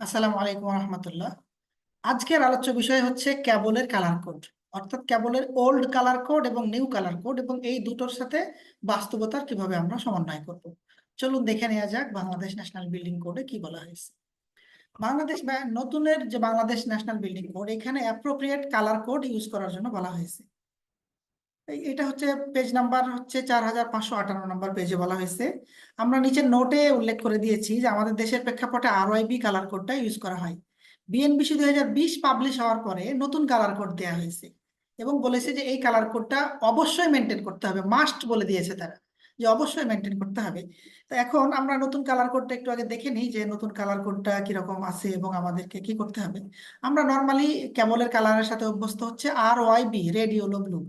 আসসালামু আলাইকুম রহমতুল্লাহ। আজকের আলোচ্য বিষয় হচ্ছে ক্যাবলের কালার কোড অর্থাৎ ক্যাবলের ওল্ড কালার কোড এবং নিউ কালার কোড এবং এই দুটোর সাথে বাস্তবতার কীভাবে আমরা সমন্বয় করব। চলুন দেখে নেওয়া যাক বাংলাদেশ ন্যাশনাল বিল্ডিং কোডে কি বলা হয়েছে। বাংলাদেশ নতুনের যে বাংলাদেশ ন্যাশনাল বিল্ডিং কোড এখানে অ্যাপ্রোপ্রিয়েট কালার কোড ইউজ করার জন্য বলা হয়েছে। এটা হচ্ছে পেজ নাম্বার হচ্ছে চার হাজার পাঁচশো আটান্ন নম্বর পেজে বলা হয়েছে। আমরা নিচের নোটে উল্লেখ করে দিয়েছি যে আমাদের দেশের প্রেক্ষাপটে আরওআইবি কালার কোডটা ইউজ করা হয়। বিএনবিসি দুই হাজার বিশ পাবলিশ হওয়ার পরে নতুন কালার কোড দেওয়া হয়েছে এবং বলেছে যে এই কালার কোডটা অবশ্যই মেনটেন করতে হবে মাস্ট বলে দিয়েছে তারা যে অবশ্যই মেনটেন করতে হবে। তো এখন আমরা নতুন কালার কোডটা একটু আগে দেখে নিই যে নতুন কালার কোডটা কীরকম আছে এবং আমাদেরকে কি করতে হবে। আমরা নর্মালি কেবলের কালারের সাথে অভ্যস্ত হচ্ছে R Y B red yellow blue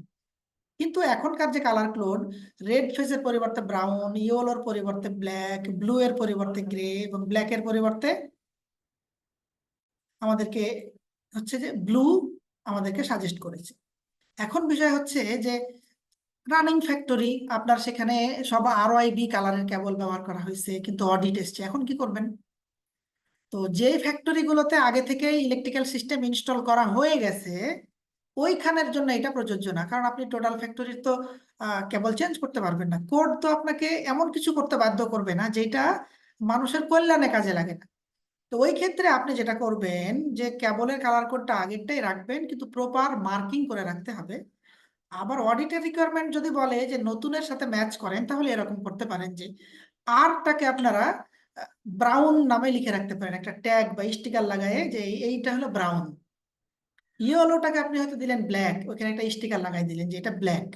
কিন্তু এখনকার যে কালার ক্লোড রেড ফেজের পরিবর্তে ব্রাউন ইয়েলোর পরিবর্তে ব্ল্যাক ব্লু এর পরিবর্তে গ্রে এবং ব্ল্যাক এর পরিবর্তে আমাদেরকে হচ্ছে যে ব্লু আমাদেরকে সাজেস্ট করেছে। এখন বিষয় হচ্ছে যে রানিং ফ্যাক্টরি আপনার সেখানে সব আরওআইবি কালারের কেবল ব্যবহার করা হয়েছে, কিন্তু অডিট এসছে। এখন কি করবেন? তো যে ফ্যাক্টরিগুলোতে আগে থেকে ইলেকট্রিক্যাল সিস্টেম ইনস্টল করা হয়ে গেছে ওইখানের জন্য এটা প্রযোজ্য না। কারণ আপনি টোটাল ফ্যাক্টরির তো কেবল চেঞ্জ করতে পারবেন না। কোড তো আপনাকে এমন কিছু করতে বাধ্য করবে না, যেটা মানুষের কল্যাণে কাজে লাগে না। তো ওই ক্ষেত্রে আপনি যেটা করবেন, যে কেবলের কালার কোডটা আগেরটাই রাখবেন, কিন্তু প্রপার মার্কিং করে রাখতে হবে। আবার অডিটের রিকোয়ারমেন্ট যদি বলে যে নতুনের সাথে ম্যাচ করেন, তাহলে এরকম করতে পারেন যে আরটাকে আপনারা ব্রাউন নামে লিখে রাখতে পারেন। একটা ট্যাগ বা স্টিকার লাগায়ে যে এইটা হলো ব্রাউন ইয়েলোটাকে আপনি হয়তো দিলেন ব্ল্যাক ওখানে একটা স্টিকার লাগাই দিলেন যে এটা ব্ল্যাক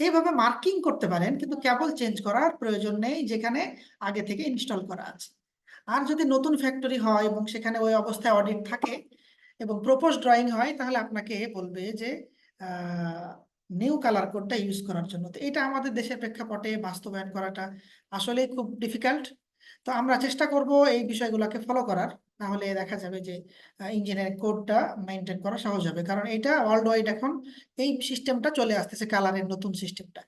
এইভাবে মার্কিং করতে পারেন, কিন্তু কেবল চেঞ্জ করার প্রয়োজন নেই, যেখানে আগে থেকে ইনস্টল করা আছে। আর যদি নতুন ফ্যাক্টরি হয় এবং সেখানে ওই অবস্থায় অডিট থাকে এবং প্রপোজ ড্রয়িং হয়, তাহলে আপনাকে বলবে যে নিউ কালার কোডটা ইউজ করার জন্য। তো এটা আমাদের দেশের প্রেক্ষাপটে বাস্তবায়ন করাটা আসলেই খুব ডিফিকাল্ট তো আমরা চেষ্টা করব এই বিষয়গুলোকে ফলো করার। তাহলে দেখা যাবে যে ইঞ্জিনিয়ারিং কোডটা মেনটেন করা সহজ হবে। কারণ এটা ওয়ার্ল্ড ওয়াইড এখন এই সিস্টেমটা চলে আসতেছে কালারের নতুন সিস্টেমটা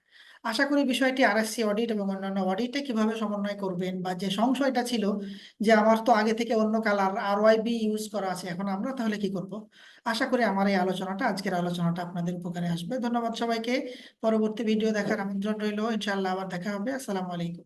আশা করি বিষয়টি আরএসসি অডিট এবং অন্যান্য অডিটে কীভাবে সমন্বয় করবেন বা যে সংশয়টা ছিল যে আমার তো আগে থেকে অন্য কালার আর বি ইউজ করা আছে, এখন আমরা তাহলে কি করব? আশা করি আমার এই আলোচনাটা, আজকের আলোচনাটা আপনাদের উপকারে আসবে। ধন্যবাদ সবাইকে। পরবর্তী ভিডিও দেখার আমন্ত্রণ রইল। ইনশাআল্লাহ আবার দেখা হবে। আসসালামু আলাইকুম।